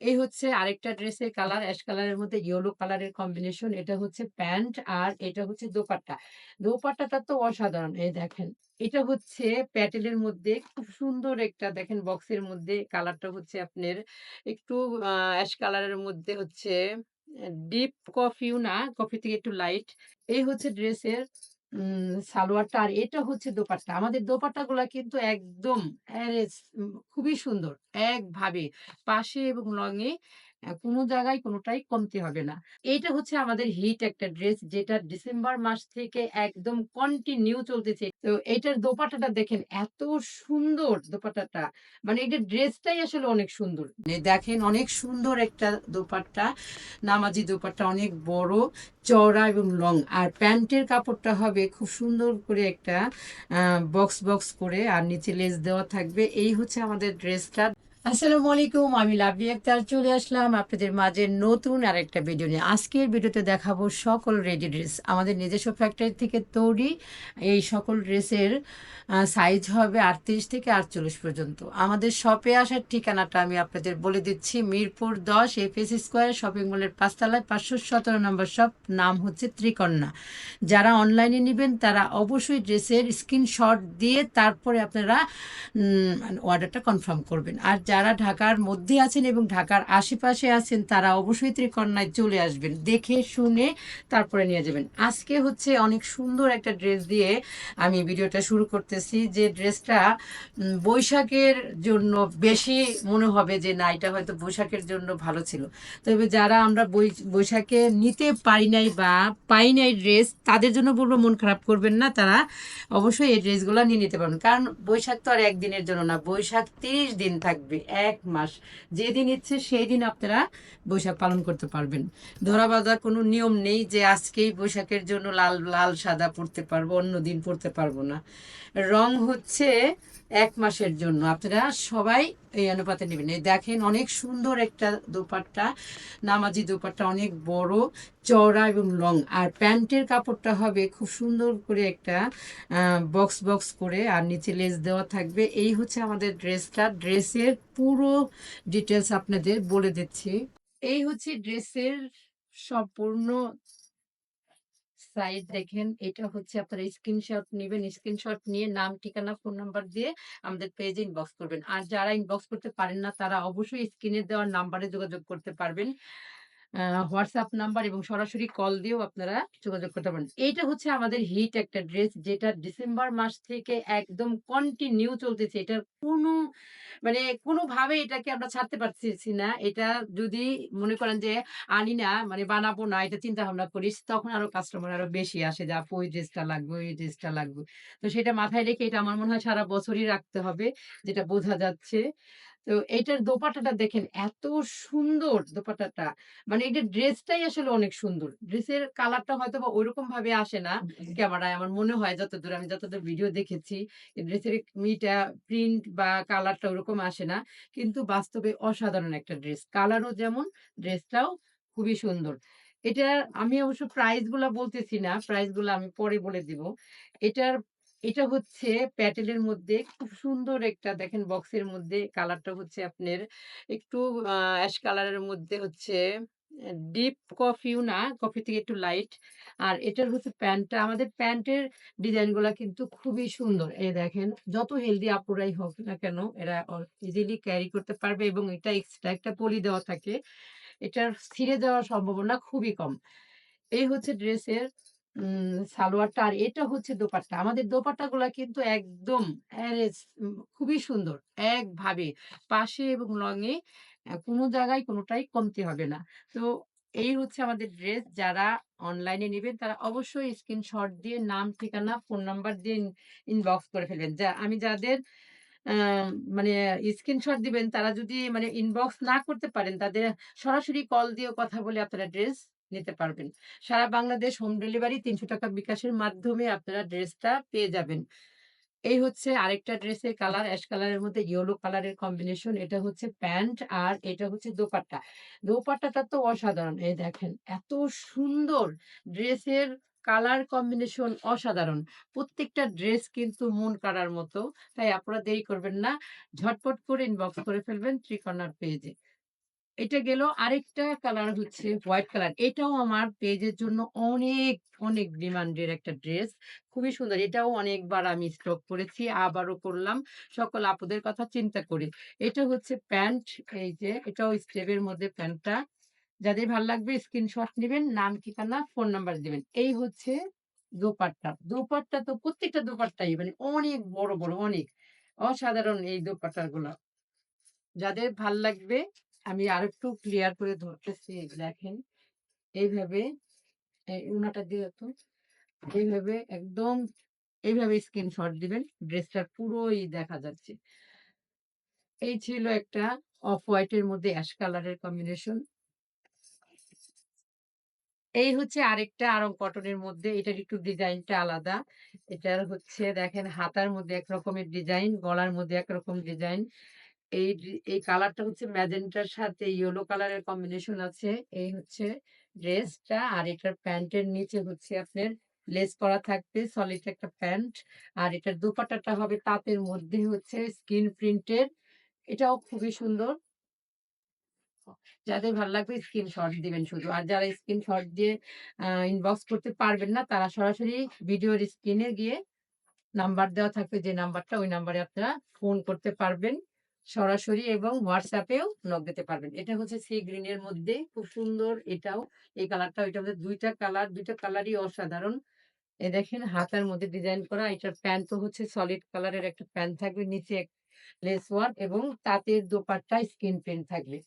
এই হচ্ছে আরেকটা ড্রেসের কালার অ্যাশ কালারের মধ্যে ইয়েলো কালারের কম্বিনেশন। এটা হচ্ছে প্যান্ট আর এটা হচ্ছে দোপাট্টা। দোপাট্টাটা তো অসাধারণ। এই দেখেন। এটা হচ্ছে প্যাটেলের মধ্যে খুব সুন্দর একটা দেখেন বক্সের মধ্যে কালারটা হচ্ছে আপনার একটু অ্যাশ কালারের মধ্যে হচ্ছে ডিপ কফিও না, কফি থেকে একটু লাইট। এই হচ্ছে ড্রেসের সালোয়ারটা আর এটা হচ্ছে দোপাট্টা। আমাদের দোপাট্টাগুলা কিন্তু একদম খুবই সুন্দর। একভাবে পাশে এবং লঙে কোনো জায়গায় কোনোটাই কমতি হবে না। এইটা হচ্ছে আমাদের হিট একটা ড্রেস যেটা ডিসেম্বর মাস থেকে একদম কন্টিনিউ চলতেছে। তো এইটার দোপাটাটা দেখেন এত সুন্দর দোপাটাটা মানে এটা ড্রেসটাই আসলে অনেক সুন্দর। এই দেখেন অনেক সুন্দর একটা দোপাট্টা। নামাজি দোপাট্টা অনেক বড়, চওড়া এবং লং। আর প্যান্টের কাপড়টা হবে খুব সুন্দর করে একটা বক্স, বক্স করে আর নিচে লেস দেওয়া থাকবে। এই হচ্ছে আমাদের ড্রেসটা। আসসালামু আলাইকুম। আমি লাভলি আক্তার, চলে আসলাম আপনাদের মাঝে নতুন আরেকটা ভিডিও নিয়ে। আজকের ভিডিওতে দেখাবো সকল রেডি ড্রেস। আমাদের নিজস্ব ফ্যাক্টরি থেকে তৈরি এই সকল ড্রেসের সাইজ হবে 38 থেকে 48 পর্যন্ত। আমাদের শপে আসার ঠিকানাটা আমি আপনাদের বলে দিচ্ছি। মিরপুর ১০ এফএস স্কোয়ার শপিং মলের পাঁচতলায় পাঁচশো সতেরো নম্বর শপ। নাম হচ্ছে ত্রিকন্যা। যারা অনলাইনে নেবেন, তারা অবশ্যই ড্রেসের স্ক্রিনশট দিয়ে তারপরে আপনারা অর্ডারটা কনফার্ম করবেন। আর যারা ঢাকার মধ্যে আছেন এবং ঢাকার আশেপাশে আছেন, তারা অবশ্যই ত্রিকন্যায় চলে আসবেন। দেখে, শুনে তারপরে নিয়ে যাবেন। আজকে হচ্ছে অনেক সুন্দর একটা ড্রেস দিয়ে আমি ভিডিওটা শুরু করতেছি। যে ড্রেসটা বৈশাখের জন্য বেশি মনে হবে যে, না, এটা হয়তো বৈশাখের জন্য ভালো ছিল। তবে যারা আমরা বৈশাখে নিতে পারি নাই বা পাই নাই ড্রেস, তাদের জন্য বলব, মন খারাপ করবেন না। তারা অবশ্যই এই ড্রেসগুলো নিয়ে নিতে পারবেন। কারণ বৈশাখ তো আর একদিনের জন্য না। বৈশাখ ৩০ দিন থাকবে। ১ মাস। যেদিন ইচ্ছে সেই দিন আপনারা বৈশাখ পালন করতে পারবেন। ধরা বাঁধা কোনো নিয়ম নেই যে আজকেই বৈশাখের জন্য লাল, লাল সাদা পড়তে পারব, অন্য দিন পড়তে পারব না। রং হচ্ছে এক মাসের জন্য। আপনারা সবাই এই অনুপাতে নিবেন। এই দেখেন অনেক সুন্দর একটা দোপাট্টা। নামাজি দোপাট্টা অনেক বড়, চওড়া এবং লং। আর প্যান্টের কাপড়টা হবে খুব সুন্দর করে একটা বক্স, বক্স করে আর নিচে লেস দেওয়া থাকবে। এই হচ্ছে আমাদের ড্রেসটা। ড্রেসের পুরো ডিটেলস আপনাদের বলে দিচ্ছি। এই হচ্ছে ড্রেসের সম্পূর্ণ সাইড দেখেন। এটা হচ্ছে আপনারা স্ক্রিনশট নেবেন স্ক্রিনশট নিয়ে নাম, ঠিকানা, ফোন নাম্বার দিয়ে আমাদের পেজে ইনবক্স করবেন। আর যারা ইনবক্স করতে পারেন না তারা অবশ্যই স্ক্রিনে দেওয়ার নাম্বারে যোগাযোগ করতে পারবেন। হোয়াটসঅ্যাপ নাম্বার এবং সরাসরি কল দিয়েও আপনারা যোগাযোগ করতে পারেন। এইটা হচ্ছে আমাদের হিট একটা ড্রেস যেটা ডিসেম্বর মাস থেকে একদম কন্টিনিউ চলতেছে। এটার কোনো মানে কোনোভাবে এটাকে আমরা ছাড়তে পারতেছি না। এটা যদি মনে করেন যে আনি না মানে বানাবো না এটা চিন্তা ভাবনা করিস তখন আরও কাস্টমার আরও বেশি আসে যে ওই ড্রেসটা লাগবে, ওই ড্রেসটা লাগবে। তো সেটা মাথায় রেখে এটা আমার মনে হয় সারা বছরই রাখতে হবে যেটা বোঝা যাচ্ছে। তো এইটার দোপাট্টাটা দেখেন এত সুন্দর দোপাট্টাটা। মানে এইটার ড্রেসটাই আসলে অনেক সুন্দর। ড্রেসের কালারটা হয়তোবা ঐরকম ভাবে আসে না ক্যামেরায় আমার মনে হয় যতদূর আমি যতদূর ভিডিও দেখেছি। ড্রেসের মিটা প্রিন্ট বা কালারটা ওরকম আসে না। কিন্তু বাস্তবে অসাধারণ একটা ড্রেস। কালারও যেমন ড্রেসটাও খুবই সুন্দর। এটার আমি অবশ্য প্রাইসগুলা বলতেছি না। প্রাইসগুলা আমি পরে বলে দিব। এটার এটা হচ্ছে প্যাটেলের মধ্যে খুব সুন্দর একটা দেখেন বক্সের মধ্যে কালারটা হচ্ছে আপনার একটু অ্যাশ কালারের মধ্যে হচ্ছে ডিপ কফিও না, কফি থেকে একটু লাইট। আর এটার হচ্ছে প্যান্টটা আমাদের প্যান্টের ডিজাইনগুলা কিন্তু খুবই সুন্দর। এই দেখেন যত হেলদি আপুরাই হোক না কেন এরা ইজিলি ক্যারি করতে পারবে এবং এটা এক্সট্রা একটা পলি দেওয়া থাকে। এটার ছিঁড়ে যাওয়ার সম্ভাবনা খুবই কম। এই হচ্ছে ড্রেসের সালোয়ারটা আর এটা হচ্ছে দোপাট্টা। আমাদের দোপাট্টাগুলা কিন্তু একদম খুবই সুন্দর। একভাবে পাশে এবং লঙে কোনো জায়গায় কোনোটাই কমতি হবে না। তো এই হচ্ছে আমাদের ড্রেস। যারা অনলাইনে নেবেন তারা অবশ্যই স্ক্রিনশট দিয়ে নাম, ঠিকানা, ফোন নাম্বার দিয়ে ইনবক্স করে ফেলবেন। যা আমি যাদের মানে স্ক্রিনশট দিবেন তারা যদি মানে ইনবক্স না করতে পারেন তাদের সরাসরি কল দিয়ে কথা বলে আপনারা ড্রেস নিতে পারবেন। সারা বাংলাদেশ হোম ডেলিভারি ৳৩০০ বিকাশের মাধ্যমে আপনারা ড্রেসটা পেয়ে যাবেন। এই হচ্ছে আরেকটা ড্রেসের কালার, অ্যাশ কালারের মধ্যে ইয়েলো কালারের কম্বিনেশন। এটা হচ্ছে প্যান্ট আর এটা হচ্ছে দোপাট্টা। দোপাট্টাটা তো অসাধারণ। এই দেখেন, এত সুন্দর ড্রেসের কালার কম্বিনেশন অসাধারণ। প্রত্যেকটা ড্রেস কিন্তু মন কাড়ার মতো। তাই আপনারা দেরি করবেন না। ঝটপট করে ইনবক্স করে ফেলবেন ত্রিকর্ণার পেজে। এটা গেল আরেকটা কালার হচ্ছে হোয়াইট কালার। এটাও আমার পেজের জন্য অনেক, অনেক ডিমান্ডের একটা ড্রেস। খুবই সুন্দর। এটাও অনেকবার আমি স্টক করেছি। আবারও করলাম সকল আপুদের কথা চিন্তা করে। এটা হচ্ছে প্যান্ট এই যে এটাও স্টেপের মধ্যে প্যান্টটা। যাদের ভালো লাগবে স্ক্রিনশট নিবেন, নাম, ঠিকানা, ফোন নাম্বার দিবেন। এই হচ্ছে দোপাট্টা। দোপাট্টা তো প্রত্যেকটা দোপাট্টাই মানে অনেক বড়, বড় অনেক। অসাধারণ এই দোপাট্টাগুলা। যাদের ভালো লাগবে আমি আরেকটু ক্লিয়ার করে ধরতেছি দেখেন। এইভাবে এই উনাটা দিও তো। এইভাবে একদম এইভাবে স্ক্রিনশট দিবেন। ড্রেসটার পুরোই দেখা যাচ্ছে। এই ছিল একটা অফ হোয়াইট এর মধ্যে অ্যাশ কালারের কম্বিনেশন। এই হচ্ছে আরেকটা আরং কটনের মধ্যে এটার একটু ডিজাইনটা আলাদা। এটার হচ্ছে দেখেন হাতার মধ্যে এক রকমের ডিজাইন, গলার মধ্যে একরকম ডিজাইন। এই এই কালারটা হচ্ছে ম্যাজেন্টার সাথে ইয়েলো কালারের কম্বিনেশন আছে। এই হচ্ছে ড্রেসটা আর এটার প্যান্টের নিচে হচ্ছে আপনার লেস করা থাকবে সলিড একটা প্যান্ট। আর এটার দোপাট্টাটা হবে তাঁতের মধ্যে হচ্ছে স্কিন প্রিন্টের। এটাও খুবই সুন্দর। যাদের ভালো লাগবে স্ক্রিনশট দিবেন শুধু। আর যারা স্ক্রিনশট দিয়ে, আ ইনবক্স করতে পারবেন না, তারা সরাসরি ভিডিওর স্ক্রিনে গিয়ে নাম্বার দেওয়া থাকবে যে নাম্বারটা ওই নাম্বারে আপনারা ফোন করতে পারবেন। সরাসরি এবং এও নক দিতে পারবেন। এটা হচ্ছে সি গ্রিন এর মধ্যে খুব সুন্দর এটাও। এই কালারটাও এটার মধ্যে ২ টা কালার, দুইটা কালারই অসাধারণ। এই দেখেন হাতার মধ্যে ডিজাইন করা। এটার প্যান্টও হচ্ছে সলিড কালারের একটা প্যান্ট থাকবে। নিচে এক লেস ওয়ার্ক এবং তাঁতের দোপাট্টায় স্কিন প্রিন্ট থাকবে।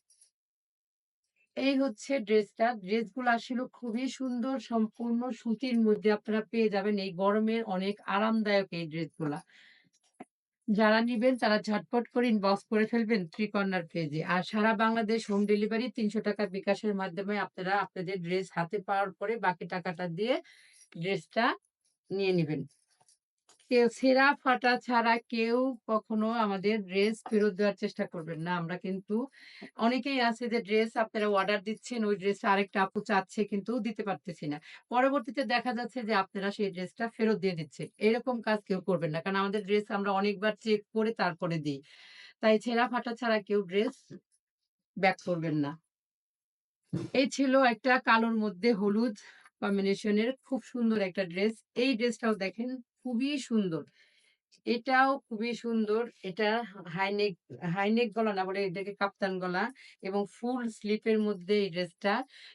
এই হচ্ছে ড্রেসটা। ড্রেসগুলো আসলে খুবই সুন্দর সম্পূর্ণ সুতির মধ্যে আপনারা পেয়ে যাবেন। এই গরমের অনেক আরামদায়ক এই ড্রেসগুলা। যারা নিবেন তারা ঝটপট করে ইনবক্স করে ফেলবেন ত্রিকর্ণার পেজে। আর সারা বাংলাদেশ হোম ডেলিভারি ৳৩০০ বিকাশের মাধ্যমে আপনারা আপনাদের ড্রেস হাতে পাওয়ার পরে বাকি টাকাটা দিয়ে ড্রেসটা নিয়ে নিবেন। কেউ ছেঁড়া ফাটা ছাড়া কেউ কখনো আমাদের ড্রেস ফেরত দেওয়ার চেষ্টা করবেন না। আমরা কিন্তু অনেকেই আছে যে ড্রেস আপনারা অর্ডার দিচ্ছেন, ওই ড্রেসটা আরেকটা আপু চাচ্ছে কিন্তু দিতে পারতেছি না। পরবর্তীতে দেখা যাচ্ছে যে আপনারা সেই ড্রেসটা ফেরত দিয়ে দিচ্ছে এরকম কাজ কেউ করবেন না। কারণ আমাদের ড্রেস আমরা অনেকবার চেক করে তারপরে দিই। তাই ছেঁড়া ফাটা ছাড়া কেউ ড্রেস ব্যাক করবেন না। এই ছিল একটা কালোর মধ্যে হলুদ কম্বিনেশনের খুব সুন্দর একটা ড্রেস। এই ড্রেসটাও দেখেন খুবই সুন্দর। এটাও খুবই সুন্দর। এটা হাইনেক হাইনেক গলা না বলে এটাকে কাপ্তান গলা এবং ফুল স্লিপের মধ্যে এই ড্রেসটা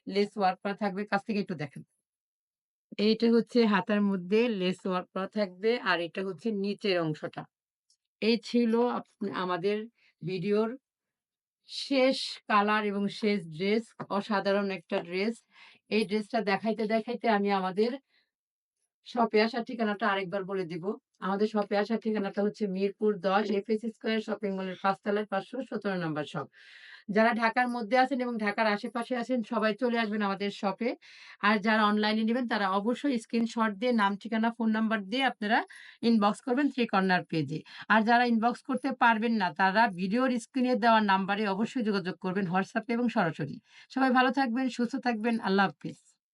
লেস ওয়ার্ক করা থাকবে। কাছ থেকে একটু দেখেন। এইটা হচ্ছে হাতার মধ্যে লেস ওয়ার্ক করা থাকবে আর এটা হচ্ছে নিচের অংশটা। এই ছিল আমাদের ভিডিওর শেষ কালার এবং শেষ ড্রেস। অসাধারণ একটা ড্রেস। এই ড্রেসটা দেখাইতে, দেখাইতে আমি আমাদের শপে আসার ঠিকানাটা আরেকবার বলে দিব। আমাদের শপে আসার ঠিকানাটা হচ্ছে মিরপুর ১০ এফএস স্কয়ার শপিং মলের ৫ তলায় ৫১৭ নাম্বার শপ। যারা ঢাকার মধ্যে আছেন এবং ঢাকার আশেপাশে আছেন সবাই চলে আসবেন আমাদের শপে। আর যারা অনলাইনে নিবেন তারা অবশ্যই স্ক্রিনশট দিয়ে নাম, ঠিকানা, ফোন নাম্বার দিয়ে আপনারা ইনবক্স করবেন থ্রি কর্নার পেজে। আর যারা ইনবক্স করতে পারবেন না তারা ভিডিওর স্ক্রিনে দেওয়া নাম্বারে অবশ্যই যোগাযোগ করবেন WhatsApp এবং সরাসরি। সবাই ভালো থাকবেন, সুস্থ থাকবেন। আল্লাহ হাফেজ।